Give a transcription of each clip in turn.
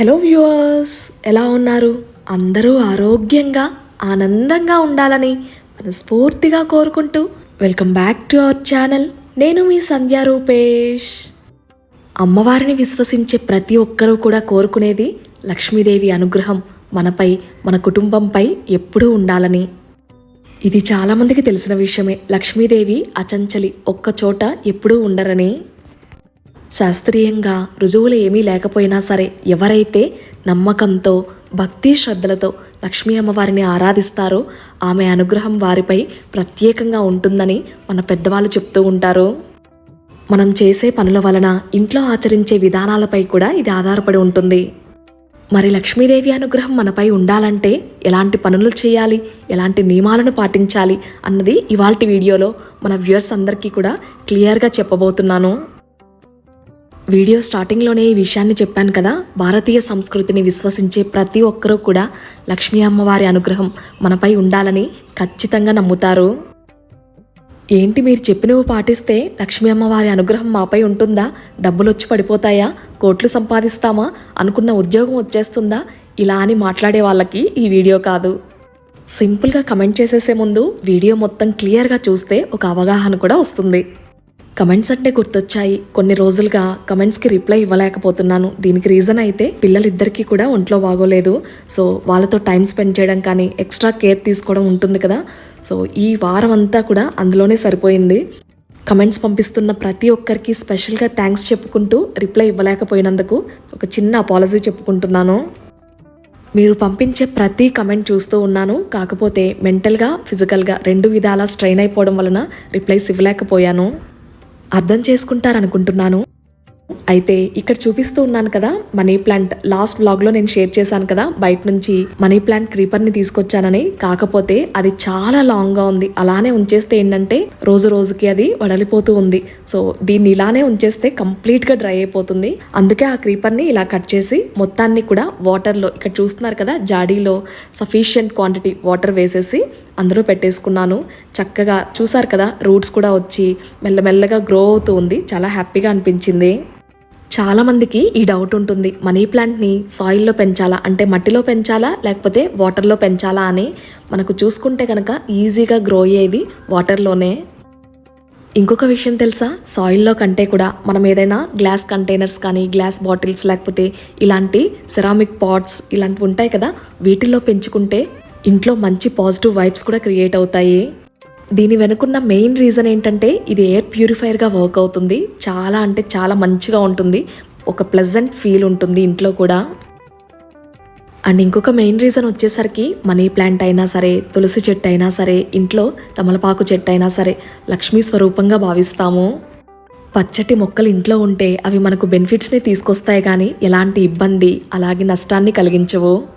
Hello viewers ఎలా ఉన్నారు? అందరూ ఆరోగ్యంగా ఆనందంగా ఉండాలని మనస్ఫూర్తిగా కోరుకుంటూ welcome back to our channel. నేను మీ సంధ్యా రూపేష్. అమ్మవారిని విశ్వసించే ప్రతి ఒక్కరూ కూడా కోరుకునేది లక్ష్మీదేవి అనుగ్రహం మనపై మన కుటుంబంపై ఎప్పుడూ ఉండాలని. ఇది చాలామందికి తెలిసిన విషయమే. లక్ష్మీదేవి అచంచలి ఒక్క చోట ఎప్పుడూ ఉండరని. శాస్త్రీయంగా రుజువులు ఏమీ లేకపోయినా సరే ఎవరైతే నమ్మకంతో భక్తి శ్రద్ధలతో లక్ష్మీ అమ్మవారిని ఆరాధిస్తారో ఆమె అనుగ్రహం వారిపై ప్రత్యేకంగా ఉంటుందని మన పెద్దవాళ్ళు చెప్తూ ఉంటారు. మనం చేసే పనుల వలన ఇంట్లో ఆచరించే విధానాలపై కూడా ఇది ఆధారపడి ఉంటుంది. మరి లక్ష్మీదేవి అనుగ్రహం మనపై ఉండాలంటే ఎలాంటి పనులు చేయాలి ఎలాంటి నియమాలను పాటించాలి అన్నది ఇవాల్టి వీడియోలో మన వ్యూయర్స్ అందరికీ కూడా క్లియర్గా చెప్పబోతున్నాను. వీడియో స్టార్టింగ్లోనే ఈ విషయాన్ని చెప్పాను కదా భారతీయ సంస్కృతిని విశ్వసించే ప్రతి ఒక్కరూ కూడా లక్ష్మీ అమ్మవారి అనుగ్రహం మనపై ఉండాలని ఖచ్చితంగా నమ్ముతారు. ఏంటి మీరు చెప్పినవి పాటిస్తే లక్ష్మీ అమ్మవారి అనుగ్రహం మాపై ఉంటుందా? డబ్బులు వచ్చి పడిపోతాయా? కోట్లు సంపాదిస్తామా? అనుకున్న ఉద్యోగం వచ్చేస్తుందా? ఇలా అని మాట్లాడే వాళ్ళకి ఈ వీడియో కాదు. సింపుల్గా కమెంట్ చేసేసే ముందు వీడియో మొత్తం క్లియర్గా చూస్తే ఒక అవగాహన కూడా వస్తుంది. కమెంట్స్ అంటే గుర్తొచ్చాయి. కొన్ని రోజులుగా కమెంట్స్కి రిప్లై ఇవ్వలేకపోతున్నాను. దీనికి రీజన్ అయితే పిల్లలిద్దరికీ కూడా ఒంట్లో బాగోలేదు. సో వాళ్ళతో టైం స్పెండ్ చేయడం కానీ ఎక్స్ట్రా కేర్ తీసుకోవడం ఉంటుంది కదా. సో ఈ వారం అంతా కూడా అందులోనే సరిపోయింది. కమెంట్స్ పంపిస్తున్న ప్రతి ఒక్కరికి స్పెషల్గా థ్యాంక్స్ చెప్పుకుంటూ రిప్లై ఇవ్వలేకపోయినందుకు ఒక చిన్న అపాలజీ చెప్పుకుంటున్నాను. మీరు పంపించే ప్రతి కమెంట్ చూస్తూ ఉన్నాను. కాకపోతే మెంటల్గా ఫిజికల్గా రెండు విధాలా స్ట్రెయిన్ అయిపోవడం వలన రిప్లైస్ ఇవ్వలేకపోయాను. అర్థం చేసుకుంటారనుకుంటున్నాను. అయితే ఇక్కడ చూపిస్తూ ఉన్నాను కదా మనీ ప్లాంట్. లాస్ట్ వ్లాగ్లో నేను షేర్ చేశాను కదా బయట నుంచి మనీ ప్లాంట్ క్రీపర్ని తీసుకొచ్చానని. కాకపోతే అది చాలా లాంగ్గా ఉంది. అలానే ఉంచేస్తే ఏంటంటే రోజు రోజుకి అది వడలిపోతూ ఉంది. సో దీన్ని ఇలానే ఉంచేస్తే కంప్లీట్గా డ్రై అయిపోతుంది. అందుకే ఆ క్రీపర్ని ఇలా కట్ చేసి మొత్తాన్ని కూడా వాటర్లో ఇక్కడ చూస్తున్నారు కదా జాడీలో సఫిషియంట్ క్వాంటిటీ వాటర్ వేసేసి అందులో పెట్టేసుకున్నాను. చక్కగా చూసారు కదా రూట్స్ కూడా వచ్చి మెల్లమెల్లగా గ్రో అవుతూ ఉంది. చాలా హ్యాపీగా అనిపించింది. చాలామందికి ఈ డౌట్ ఉంటుంది. మనీ ప్లాంట్ని సాయిల్లో పెంచాలా? అంటే మట్టిలో పెంచాలా? లేకపోతే వాటర్లో పెంచాలా అని మనకు చూసుకుంటే కనుక ఈజీగా గ్రో అయ్యేది వాటర్లోనే. ఇంకొక విషయం తెలుసా? సాయిల్లో కంటే కూడా మనం ఏదైనా గ్లాస్ కంటైనర్స్ కానీ గ్లాస్ బాటిల్స్ లేకపోతే ఇలాంటి సెరామిక్ పాట్స్ ఇలాంటివి ఉంటాయి కదా? వీటిల్లో పెంచుకుంటే ఇంట్లో మంచి పాజిటివ్ వైబ్స్ కూడా క్రియేట్ అవుతాయి. దీని వెనుకున్న మెయిన్ రీజన్ ఏంటంటే ఇది ఎయిర్ ప్యూరిఫైయర్గా వర్క్ అవుతుంది. చాలా అంటే చాలా మంచిగా ఉంటుంది. ఒక ప్లెజెంట్ ఫీల్ ఉంటుంది ఇంట్లో కూడా. అండ్ ఇంకొక మెయిన్ రీజన్ వచ్చేసరికి మనీ ప్లాంట్ అయినా సరే తులసి చెట్టు అయినా సరే ఇంట్లో తమలపాకు చెట్టు అయినా సరే లక్ష్మీ స్వరూపంగా భావిస్తాము. పచ్చటి మొక్కలు ఇంట్లో ఉంటే అవి మనకు బెనిఫిట్స్ని తీసుకొస్తాయి కానీ ఎలాంటి ఇబ్బంది అలాగే నష్టాన్ని కలిగించవు.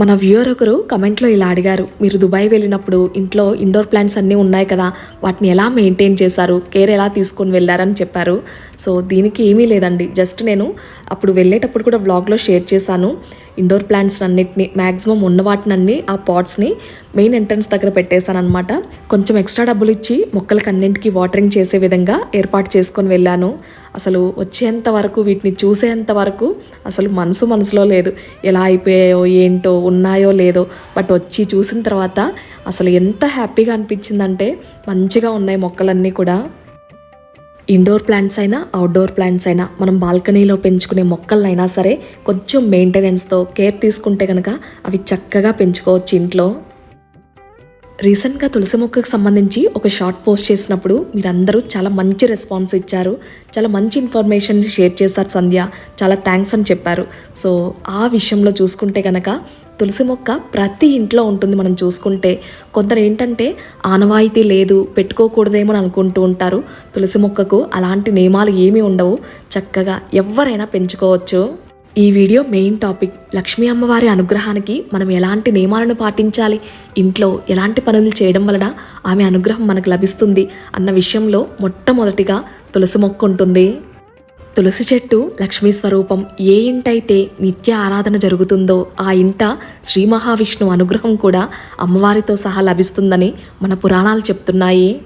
మన వ్యూవర్ ఒకరు కమెంట్లో ఇలా అడిగారు మీరు దుబాయ్ వెళ్ళినప్పుడు ఇంట్లో ఇండోర్ ప్లాంట్స్ అన్నీ ఉన్నాయి కదా వాటిని ఎలా మెయింటైన్ చేశారు కేర్ ఎలా తీసుకొని వెళ్ళారని చెప్పారు. సో దీనికి ఏమీ లేదండి. జస్ట్ నేను అప్పుడు వెళ్ళేటప్పుడు కూడా వ్లాగ్లో షేర్ చేశాను. ఇండోర్ ప్లాంట్స్ అన్నిటిని మ్యాక్సిమం ఉన్న వాటినన్నీ ఆ పాట్స్ని మెయిన్ ఎంట్రన్స్ దగ్గర పెట్టేశాను అనమాట కొంచెం ఎక్స్ట్రా డబ్బులు ఇచ్చి మొక్కలకి అన్నింటికి వాటరింగ్ చేసే విధంగా ఏర్పాటు చేసుకొని వెళ్ళాను. అసలు వచ్చేంత వరకు వీటిని చూసేంత వరకు అసలు మనసు మనసులో లేదు. ఎలా అయిపోయాయో ఏంటో ఉన్నాయో లేదో. బట్ వచ్చి చూసిన తర్వాత అసలు ఎంత హ్యాపీగా అనిపించిందంటే మంచిగా ఉన్నాయి మొక్కలన్నీ కూడా. ఇండోర్ ప్లాంట్స్ అయినా అవుట్డోర్ ప్లాంట్స్ అయినా మనం బాల్కనీలో పెంచుకునే మొక్కలైనా సరే కొంచెం మెయింటెనెన్స్తో కేర్ తీసుకుంటే కనుక అవి చక్కగా పెంచుకోవచ్చు ఇంట్లో. రీసెంట్గా తులసి మొక్కకు సంబంధించి ఒక షార్ట్ పోస్ట్ చేసినప్పుడు మీరందరూ చాలా మంచి రెస్పాన్స్ ఇచ్చారు. చాలా మంచి ఇన్ఫర్మేషన్ షేర్ చేశారు సంధ్య. చాలా థ్యాంక్స్ అని చెప్పారు. సో ఆ విషయంలో చూసుకుంటే కనుక తులసి మొక్క ప్రతి ఇంట్లో ఉంటుంది మనం చూసుకుంటే. కొందరు ఏంటంటే ఆనవాయితీ లేదు పెట్టుకోకూడదేమో అని అనుకుంటూ ఉంటారు. తులసి మొక్కకు అలాంటి నియమాలు ఏమీ ఉండవు. చక్కగా ఎవరైనా పెంచుకోవచ్చు. ఈ వీడియో మెయిన్ టాపిక్. లక్ష్మీ అమ్మవారి అనుగ్రహానికి మనం ఎలాంటి నియమాలను పాటించాలి? ఇంట్లో ఎలాంటి పనులు చేయడం వలన ఆమె అనుగ్రహం మనకు లభిస్తుంది? అన్న విషయంలో మొట్టమొదటిగా తులసి మొక్క ఉంటుంది. తులసి చెట్టు లక్ష్మీ స్వరూపం. ఏ ఇంటైతే నిత్య ఆరాధన జరుగుతుందో ఆ ఇంట శ్రీ మహావిష్ణు అనుగ్రహం కూడా అమ్మవారితో సహా లభిస్తుందని మన పురాణాలు చెప్తున్నాయి.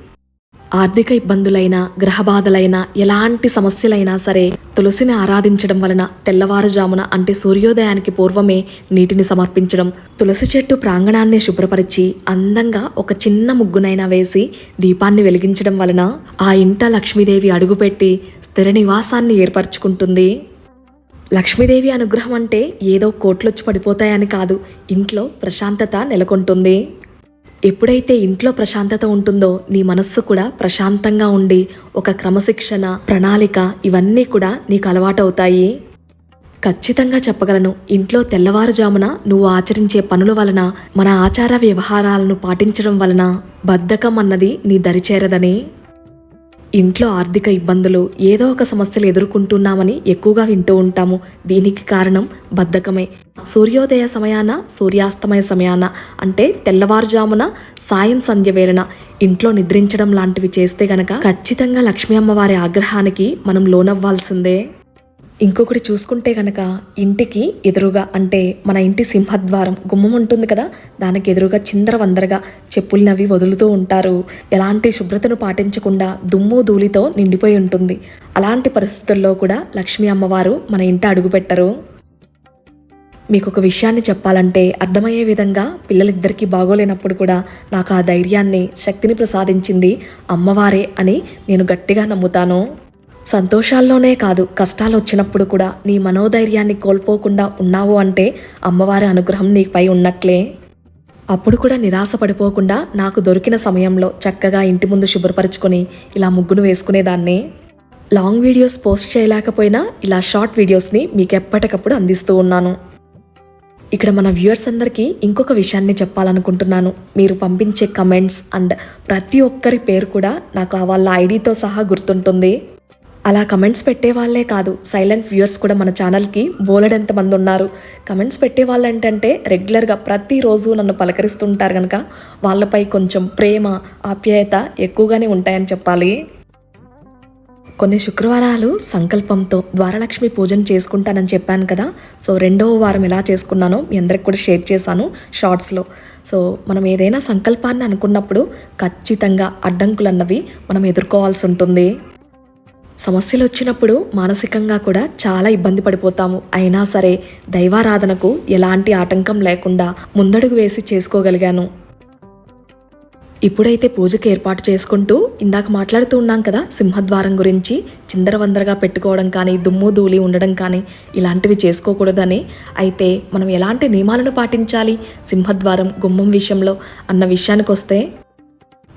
ఆర్థిక ఇబ్బందులైనా గ్రహబాధలైనా ఎలాంటి సమస్యలైనా సరే తులసిని ఆరాధించడం వలన తెల్లవారుజామున అంటే సూర్యోదయానికి పూర్వమే నీటిని సమర్పించడం తులసి చెట్టు ప్రాంగణాన్ని శుభ్రపరిచి అందంగా ఒక చిన్న ముగ్గునైనా వేసి దీపాన్ని వెలిగించడం వలన ఆ ఇంట లక్ష్మీదేవి అడుగుపెట్టి స్థిర నివాసాన్ని ఏర్పరచుకుంటుంది. లక్ష్మీదేవి అనుగ్రహం అంటే ఏదో కోట్లొచ్చి పడిపోతాయని కాదు ఇంట్లో ప్రశాంతత నెలకొంటుంది. ఎప్పుడైతే ఇంట్లో ప్రశాంతత ఉంటుందో నీ మనస్సు కూడా ప్రశాంతంగా ఉండి ఒక క్రమశిక్షణ ప్రణాళిక ఇవన్నీ కూడా నీకు అలవాటవుతాయి. ఖచ్చితంగా చెప్పగలను ఇంట్లో తెల్లవారుజామున నువ్వు ఆచరించే పనుల వలన మన ఆచార వ్యవహారాలను పాటించడం వలన బద్ధకం అన్నది నీ దరిచేరదని. ఇంట్లో ఆర్థిక ఇబ్బందులు ఏదో ఒక సమస్యలు ఎదుర్కొంటున్నామని ఎక్కువగా వింటూ ఉంటాము. దీనికి కారణం బద్ధకమే. సూర్యోదయ సమయాన సూర్యాస్తమయ సమయాన అంటే తెల్లవారుజామున సాయం సంధ్య వేళన ఇంట్లో నిద్రించడం లాంటివి చేస్తే గనక ఖచ్చితంగా లక్ష్మీ అమ్మవారి ఆగ్రహానికి మనం లోనవ్వాల్సిందే. ఇంకొకటి చూసుకుంటే కనుక ఇంటికి ఎదురుగా అంటే మన ఇంటి సింహద్వారం గుమ్మం ఉంటుంది కదా దానికి ఎదురుగా చిందర వందరగా చెప్పులనవి వదులుతూ ఉంటారు. ఎలాంటి శుభ్రతను పాటించకుండా దుమ్ము ధూళితో నిండిపోయి ఉంటుంది. అలాంటి పరిస్థితుల్లో కూడా లక్ష్మీ అమ్మవారు మన ఇంట అడుగుపెట్టరు మీకు ఒక విషయాన్ని చెప్పాలంటే అర్థమయ్యే విధంగా పిల్లలిద్దరికీ బాగోలేనప్పుడు కూడా నాకు ఆ ధైర్యాన్ని శక్తిని ప్రసాదించింది అమ్మవారే అని నేను గట్టిగా నమ్ముతాను. సంతోషాల్లోనే కాదు కష్టాలు వచ్చినప్పుడు కూడా నీ మనోధైర్యాన్ని కోల్పోకుండా ఉన్నావు అంటే అమ్మవారి అనుగ్రహం నీపై ఉన్నట్లే. అప్పుడు కూడా నిరాశ పడిపోకుండా నాకు దొరికిన సమయంలో చక్కగా ఇంటి ముందు శుభ్రపరచుకొని ఇలా ముగ్గును వేసుకునేదాన్నే. లాంగ్ వీడియోస్ పోస్ట్ చేయలేకపోయినా ఇలా షార్ట్ వీడియోస్ని మీకు ఎప్పటికప్పుడు అందిస్తూ ఉన్నాను. ఇక్కడ మన వ్యూవర్స్ అందరికీ ఇంకొక విషయాన్ని చెప్పాలనుకుంటున్నాను. మీరు పంపించే కమెంట్స్ అండ్ ప్రతి ఒక్కరి పేరు కూడా నాకు ఆ వాళ్ళ ఐడితో సహా గుర్తుంటుంది. అలా కమెంట్స్ పెట్టే వాళ్ళే కాదు. సైలెంట్ వ్యూయర్స్ కూడా మన ఛానల్కి బోలెడంత మంది ఉన్నారు. కమెంట్స్ పెట్టే వాళ్ళు ఏంటంటే రెగ్యులర్గా ప్రతిరోజు నన్ను పలకరిస్తుంటారు కనుక వాళ్ళపై కొంచెం ప్రేమ ఆప్యాయత ఎక్కువగానే ఉంటాయని చెప్పాలి. కొన్ని శుక్రవారాలు సంకల్పంతో ద్వారలక్ష్మి పూజను చేసుకుంటానని చెప్పాను కదా. సో రెండవ వారం ఎలా చేసుకున్నానో మీ అందరికి కూడా షేర్ చేశాను షార్ట్స్లో. సో మనం ఏదైనా సంకల్పాన్ని అనుకున్నప్పుడు ఖచ్చితంగా అడ్డంకులు అన్నవి మనం ఎదుర్కోవాల్సి ఉంటుంది. సమస్యలు వచ్చినప్పుడు మానసికంగా కూడా చాలా ఇబ్బంది పడిపోతాము. అయినా సరే దైవారాధనకు ఎలాంటి ఆటంకం లేకుండా ముందడుగు వేసి చేసుకోగలిగాను. ఇప్పుడైతే పూజకి ఏర్పాటు చేసుకుంటూ ఇందాక మాట్లాడుతూ ఉన్నాం కదా సింహద్వారం గురించి చిందరవందరగా పెట్టుకోవడం కానీ దుమ్ము ధూళి ఉండడం కానీ ఇలాంటివి చేసుకోకూడదని. అయితే మనం ఎలాంటి నియమాలను పాటించాలి సింహద్వారం గుమ్మం విషయంలో అన్న విషయానికి వస్తే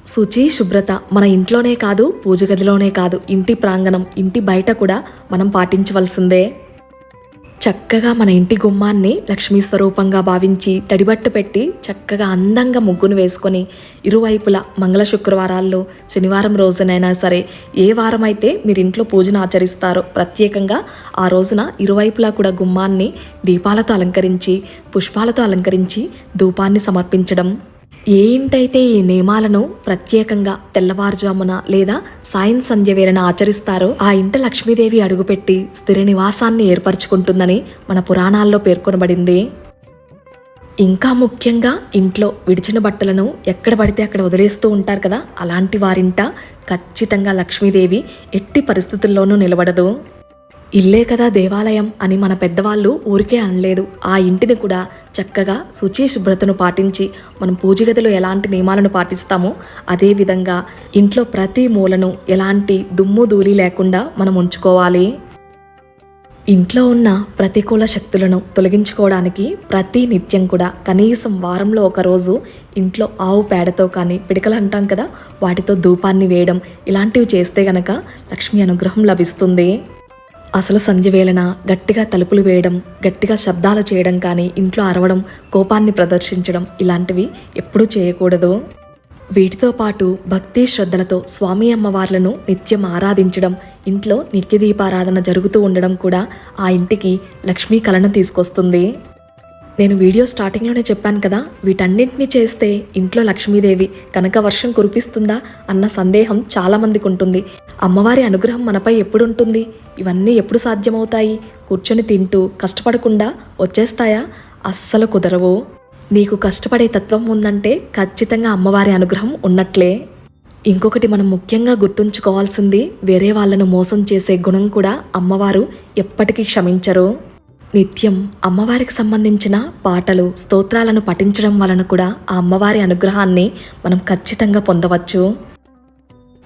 శుచి శుభ్రత మన ఇంట్లోనే కాదు పూజ గదిలోనే కాదు. ఇంటి ప్రాంగణం ఇంటి బయట కూడా మనం పాటించవలసిందే. చక్కగా మన ఇంటి గుమ్మాన్ని లక్ష్మీ స్వరూపంగా భావించి తడిబట్టు పెట్టి చక్కగా అందంగా ముగ్గును వేసుకొని ఇరువైపులా మంగళ శుక్రవారాల్లో శనివారం రోజునైనా సరే ఏ వారం అయితే మీరు ఇంట్లో పూజను ఆచరిస్తారో ప్రత్యేకంగా ఆ రోజున ఇరువైపులా కూడా గుమ్మాన్ని దీపాలతో అలంకరించి పుష్పాలతో అలంకరించి ధూపాన్ని సమర్పించడం. ఏ ఇంటైతే ఈ నియమాలను ప్రత్యేకంగా తెల్లవారుజామున లేదా సాయం సంధ్య వేళన ఆచరిస్తారో ఆ ఇంట లక్ష్మీదేవి అడుగుపెట్టి స్థిర నివాసాన్ని ఏర్పరచుకుంటుందని మన పురాణాల్లో పేర్కొనబడింది. ఇంకా ముఖ్యంగా ఇంట్లో విడిచిన బట్టలను ఎక్కడ పడితే అక్కడ వదిలేస్తూ ఉంటారు కదా అలాంటి వారింట ఖచ్చితంగా లక్ష్మీదేవి ఎట్టి పరిస్థితుల్లోనూ నిలబడదు. ఇల్లే కదా దేవాలయం అని మన పెద్దవాళ్ళు ఊరికే అనలేదు. ఆ ఇంటిని కూడా చక్కగా శుచి శుభ్రతను పాటించి మనం పూజ గదిలో ఎలాంటి నియమాలను పాటిస్తామో అదేవిధంగా ఇంట్లో ప్రతి మూలను ఎలాంటి దుమ్ము ధూళి లేకుండా మనం ఉంచుకోవాలి. ఇంట్లో ఉన్న ప్రతికూల శక్తులను తొలగించుకోవడానికి ప్రతి నిత్యం కూడా కనీసం వారంలో ఒకరోజు ఇంట్లో ఆవు పేడతో కానీ పిడకలు అంటాం కదా వాటితో ధూపాన్ని వేయడం ఇలాంటివి చేస్తే గనక లక్ష్మి అనుగ్రహం లభిస్తుంది. అసలు సంధ్య వేళన గట్టిగా తలుపులు వేయడం గట్టిగా శబ్దాలు చేయడం కానీ ఇంట్లో అరవడం కోపాన్ని ప్రదర్శించడం ఇలాంటివి ఎప్పుడూ చేయకూడదు. వీటితో పాటు భక్తి శ్రద్ధలతో స్వామి అమ్మవార్లను నిత్యం ఆరాధించడం ఇంట్లో నిత్య దీపారాధన జరుగుతూ ఉండడం కూడా ఆ ఇంటికి లక్ష్మీ కళను తీసుకొస్తుంది. నేను వీడియో స్టార్టింగ్లోనే చెప్పాను కదా వీటన్నింటినీ చేస్తే ఇంట్లో లక్ష్మీదేవి కనుక వర్షం కురిపిస్తుందా అన్న సందేహం చాలామందికి ఉంటుంది అమ్మవారి అనుగ్రహం మనపై ఎప్పుడు ఉంటుంది ఇవన్నీ ఎప్పుడు సాధ్యమవుతాయి? కూర్చొని తింటూ కష్టపడకుండా వచ్చేస్తాయా? అస్సలు కుదరవు. నీకు కష్టపడే తత్వం ఉందంటే ఖచ్చితంగా అమ్మవారి అనుగ్రహం ఉన్నట్లే. ఇంకొకటి మనం ముఖ్యంగా గుర్తుంచుకోవాల్సింది వేరే వాళ్ళను మోసం చేసే గుణం కూడా అమ్మవారు ఎప్పటికీ క్షమించరు. నిత్యం అమ్మవారికి సంబంధించిన పాటలు స్తోత్రాలను పఠించడం వలన కూడా ఆ అమ్మవారి అనుగ్రహాన్ని మనం ఖచ్చితంగా పొందవచ్చు.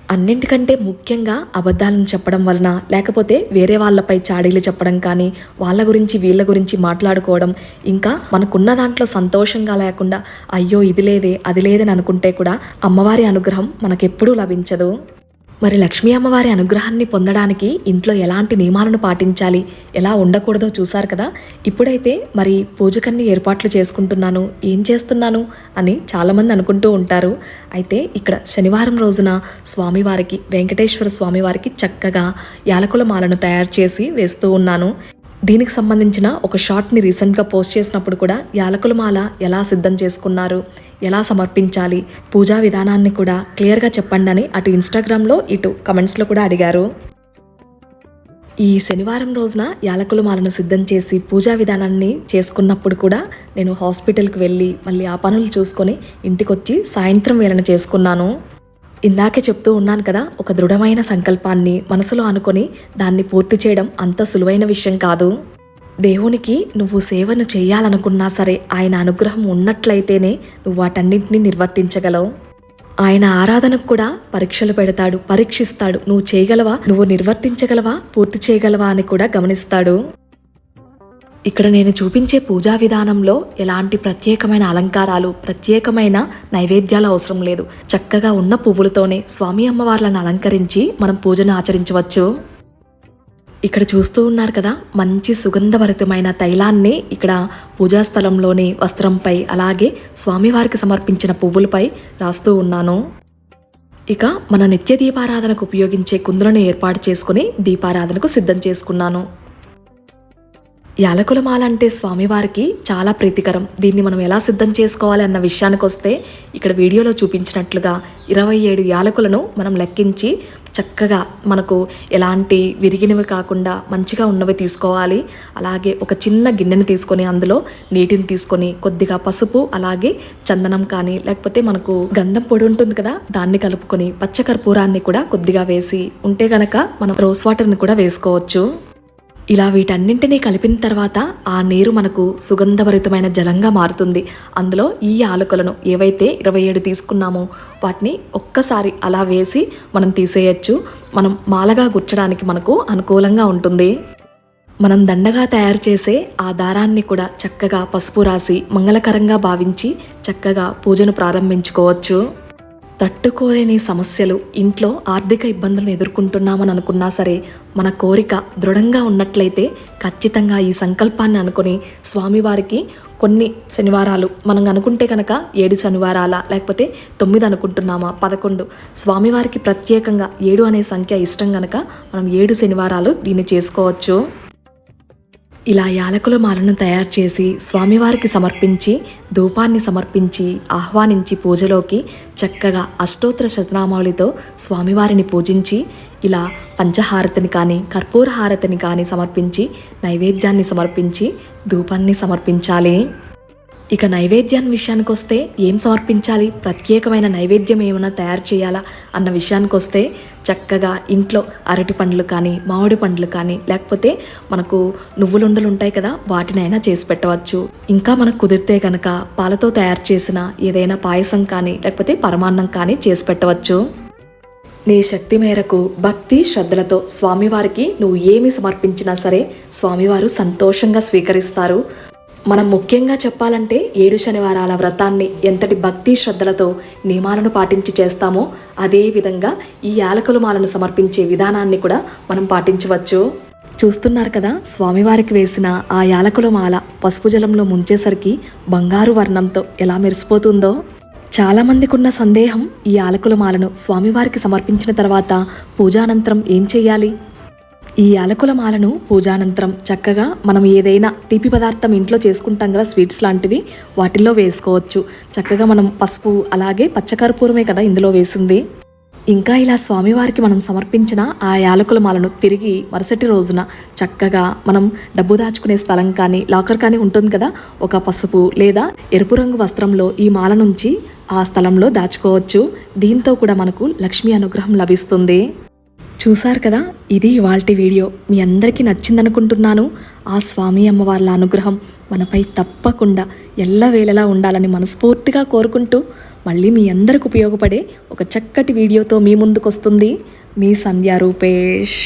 అన్నింటికంటే ముఖ్యంగా అబద్ధాలను చెప్పడం వలన లేకపోతే వేరే వాళ్ళపై చాడీలు చెప్పడం కానీ వాళ్ళ గురించి వీళ్ళ గురించి మాట్లాడుకోవడం ఇంకా మనకున్న దాంట్లో సంతోషంగా లేకుండా అయ్యో ఇది లేదే అది లేదని అనుకుంటే కూడా అమ్మవారి అనుగ్రహం మనకెప్పుడూ లభించదు. మరి లక్ష్మీ అమ్మవారి అనుగ్రహాన్ని పొందడానికి ఇంట్లో ఎలాంటి నియమాలను పాటించాలి? ఎలా ఉండకూడదో చూశారు కదా? ఇప్పుడైతే మరి పూజకన్ని ఏర్పాట్లు చేసుకుంటున్నాను. ఏం చేస్తున్నాను? అని చాలామంది అనుకుంటూ ఉంటారు. అయితే ఇక్కడ శనివారం రోజున స్వామివారికి వెంకటేశ్వర స్వామివారికి చక్కగా యాలకుల మాలను తయారు చేసి వేస్తూ ఉన్నాను. దీనికి సంబంధించిన ఒక షార్ట్ని రీసెంట్గా పోస్ట్ చేసినప్పుడు కూడా యాలకుల మాల ఎలా సిద్ధం చేసుకున్నారు? ఎలా సమర్పించాలి? పూజా విధానాన్ని కూడా క్లియర్గా చెప్పండి అని అటు ఇన్స్టాగ్రామ్లో ఇటు కమెంట్స్లో కూడా అడిగారు. ఈ శనివారం రోజున యాలకుల మాలను సిద్ధం చేసి పూజా విధానాన్ని చేసుకున్నప్పుడు కూడా నేను హాస్పిటల్కి వెళ్ళి మళ్ళీ ఆ పనులు చూసుకొని ఇంటికొచ్చి సాయంత్రం వేళన చేసుకున్నాను. ఇందాకే చెప్తూ ఉన్నాను కదా ఒక దృఢమైన సంకల్పాన్ని మనసులో అనుకొని దాన్ని పూర్తి చేయడం అంత సులువైన విషయం కాదు. దేవునికి నువ్వు సేవను చేయాలనుకున్నా సరే ఆయన అనుగ్రహం ఉన్నట్లయితేనే నువ్వు వాటన్నింటినీ నిర్వర్తించగలవు. ఆయన ఆరాధనకు కూడా పరీక్షలు పెడతాడు పరీక్షిస్తాడు. నువ్వు చేయగలవా? నువ్వు నిర్వర్తించగలవా? పూర్తి చేయగలవా అని కూడా గమనిస్తాడు. ఇక్కడ నేను చూపించే పూజా విధానంలో ఎలాంటి ప్రత్యేకమైన అలంకారాలు ప్రత్యేకమైన నైవేద్యాలు అవసరం లేదు. చక్కగా ఉన్న పువ్వులతోనే స్వామి అమ్మవార్లను అలంకరించి మనం పూజను ఆచరించవచ్చు. ఇక్కడ చూస్తూ ఉన్నారు కదా మంచి సుగంధభరితమైన తైలాన్ని ఇక్కడ పూజా స్థలంలోని వస్త్రంపై అలాగే స్వామివారికి సమర్పించిన పువ్వులపై రాస్తూ ఉన్నాను. ఇక మన నిత్య దీపారాధనకు ఉపయోగించే కుందులను ఏర్పాటు చేసుకుని దీపారాధనకు సిద్ధం చేసుకున్నాను. యాలకుల మాల అంటే స్వామివారికి చాలా ప్రీతికరం. దీన్ని మనం ఎలా సిద్ధం చేసుకోవాలి అన్న విషయానికి వస్తే ఇక్కడ వీడియోలో చూపించినట్లుగా ఇరవై ఏడు యాలకులను మనం లెక్కించి చక్కగా మనకు ఎలాంటి విరిగినవి కాకుండా మంచిగా ఉన్నవి తీసుకోవాలి. అలాగే ఒక చిన్న గిన్నెని తీసుకొని అందులో నీటిని తీసుకొని కొద్దిగా పసుపు అలాగే చందనం కానీ లేకపోతే మనకు గంధం పొడి ఉంటుంది కదా దాన్ని కలుపుకొని పచ్చకర్పూరాన్ని కూడా కొద్దిగా వేసి ఉంటే గనక మనం రోస్ వాటర్ని కూడా వేసుకోవచ్చు. ఇలా వీటన్నింటినీ కలిపిన తర్వాత ఆ నీరు మనకు సుగంధభరితమైన జలంగా మారుతుంది. అందులో ఈ ఆలుకలను ఏవైతే ఇరవై ఏడు తీసుకున్నామో వాటిని ఒక్కసారి అలా వేసి మనం తీసేయచ్చు. మనం మాలగా గుచ్చడానికి మనకు అనుకూలంగా ఉంటుంది. మనం దండగా తయారు చేసే ఆ దారాన్ని కూడా చక్కగా పసుపు రాసి మంగళకరంగా భావించి చక్కగా పూజను ప్రారంభించుకోవచ్చు. తట్టుకోలేని సమస్యలు ఇంట్లో ఆర్థిక ఇబ్బందులను ఎదుర్కొంటున్నామని అనుకున్నా సరే మన కోరిక దృఢంగా ఉన్నట్లయితే ఖచ్చితంగా ఈ సంకల్పాన్ని అనుకొని స్వామివారికి కొన్ని శనివారాలు మనం అనుకుంటే కనుక ఏడు శనివారాల లేకపోతే తొమ్మిది అనుకుంటున్నామా పదకొండు. స్వామివారికి ప్రత్యేకంగా ఏడు అనే సంఖ్య ఇష్టం కనుక మనం ఏడు శనివారాలు దీన్ని చేసుకోవచ్చు. ఇలా యాలకుల మాలను తయారు చేసి స్వామివారికి సమర్పించి ధూపాన్ని సమర్పించి ఆహ్వానించి పూజలోకి చక్కగా అష్టోత్తర శతనామావళితో స్వామివారిని పూజించి ఇలా పంచహారతిని కానీ కర్పూర హారతిని కానీ సమర్పించి నైవేద్యాన్ని సమర్పించి ధూపాన్ని సమర్పించాలి. ఇక నైవేద్యాన్ని విషయానికి వస్తే ఏం సమర్పించాలి? ప్రత్యేకమైన నైవేద్యం ఏమైనా తయారు చేయాలా? అన్న విషయానికి వస్తే చక్కగా ఇంట్లో అరటి పండ్లు కానీ మామిడి పండ్లు కానీ లేకపోతే మనకు నువ్వులుండలు ఉంటాయి కదా వాటినైనా చేసి పెట్టవచ్చు. ఇంకా మనకు కుదిరితే కనుక పాలతో తయారు చేసిన ఏదైనా పాయసం కానీ లేకపోతే పరమాన్నం కానీ చేసి పెట్టవచ్చు. నీ శక్తి మేరకు భక్తి శ్రద్ధలతో స్వామివారికి నువ్వు ఏమి సమర్పించినా సరే స్వామివారు సంతోషంగా స్వీకరిస్తారు. మనం ముఖ్యంగా చెప్పాలంటే ఏడు శనివారాల వ్రతాన్ని ఎంతటి భక్తి శ్రద్ధలతో నియమాలను పాటించి చేస్తామో అదే విధంగా ఈ యాలకుల మాలను సమర్పించే విధానాన్ని కూడా మనం పాటించవచ్చు. చూస్తున్నారు కదా స్వామివారికి వేసిన ఆ యాలకుల మాల పసుపు జలంలో ముంచేసరికి బంగారు వర్ణంతో ఎలా మెరిసిపోతుందో? చాలామందికి ఉన్న సందేహం ఈ యాలకుల మాలను స్వామివారికి సమర్పించిన తర్వాత పూజానంతరం ఏం చేయాలి ఈ యాలకుల మాలను పూజానంతరం చక్కగా మనం ఏదైనా తీపి పదార్థం ఇంట్లో చేసుకుంటాం కదా స్వీట్స్ లాంటివి వాటిల్లో వేసుకోవచ్చు. చక్కగా మనం పసుపు అలాగే పచ్చకర్పూరమే కదా ఇందులో వేసింది. ఇంకా ఇలా స్వామివారికి మనం సమర్పించిన ఆ యాలకుల మాలను తిరిగి మరుసటి రోజున చక్కగా మనం డబ్బు దాచుకునే స్థలం కానీ లాకర్ కానీ ఉంటుంది కదా ఒక పసుపు లేదా ఎరుపు రంగు వస్త్రంలో ఈ మాల నుంచి ఆ స్థలంలో దాచుకోవచ్చు. దీంతో కూడా మనకు లక్ష్మీ అనుగ్రహం లభిస్తుంది. చూశారు కదా? ఇది ఇవాల్టి వీడియో. మీ అందరికీ నచ్చిందనుకుంటున్నాను. ఆ స్వామి అమ్మవార్ల అనుగ్రహం మనపై తప్పకుండా ఎల్లవేళలా ఉండాలని మనస్ఫూర్తిగా కోరుకుంటూ మళ్ళీ మీ అందరికి ఉపయోగపడే ఒక చక్కటి వీడియోతో మీ ముందుకు వస్తుంది మీ సంధ్యా రూపేష్.